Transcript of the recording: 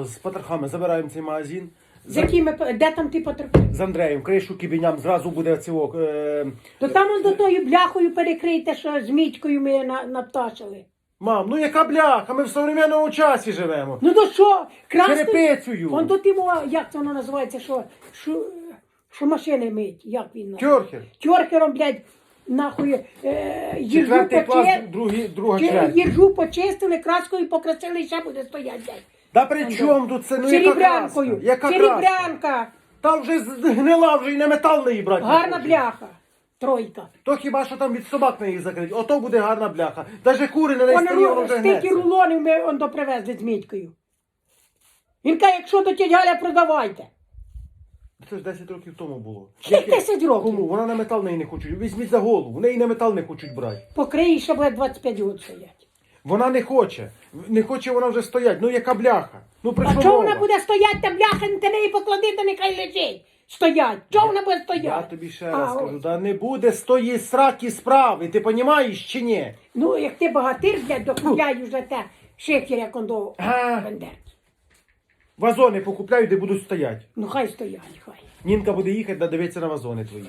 З потрохами забираємо цей магазин. З якими де там ти потрапив? З Андреєм, кришу кибіням, зразу буде цього. Е... То там он до тою бляхою перекрийте, що з мічкою ми на, напташили. Мам, ну яка бляха? Ми в современному часі живемо. Ну то що? Черепицею. Он до тимо, як це воно називається, що, що, що машини мить, як він називається? Тьорхер. Тьоркером, блядь, нахуй, е, їржу, Четвертий клас, почи... другий, друга чи- їржу почистили, краскою покрасили і ще буде стояти, блядь. Да при чому тут це? Ну яка краска? Яка краска? серебрянка, Там вже згнила, вже і на метал не її брати. не гарна хоче. бляха, тройка. То хіба що там від собак на їх закрити. Ото буде гарна бляха. Даже кури на неї воно вже стільки гнеться. рулонів ми он допривезли з мітькою. Він каже, якщо то тіть Галя, продавайте. Це ж 10 років тому було. Скільки 10 років? Кому? Вона на метал неї не хочуть. Візьміть за голову. В неї на метал не хочуть брати. Покриє, щоб буде 25 років стоять. Вона не хоче. Не хоче вона вже стоять. Ну яка бляха? Ну прийшло А чого нова. вона буде стояти, та бляха, на неї поклади, та нехай лежить. Стоять. Чого вона буде стояти? Я тобі ще А, раз ось. кажу, да не буде з тої сраки справи, ти розумієш чи ні? Ну, як ти багатир, блядь, докупляй уже те шифер, як он до А. Бендерки. Вазони покупляю, де будуть стоять. Ну хай стоять, хай. Нінка буде їхати, да дивитися на вазони твої.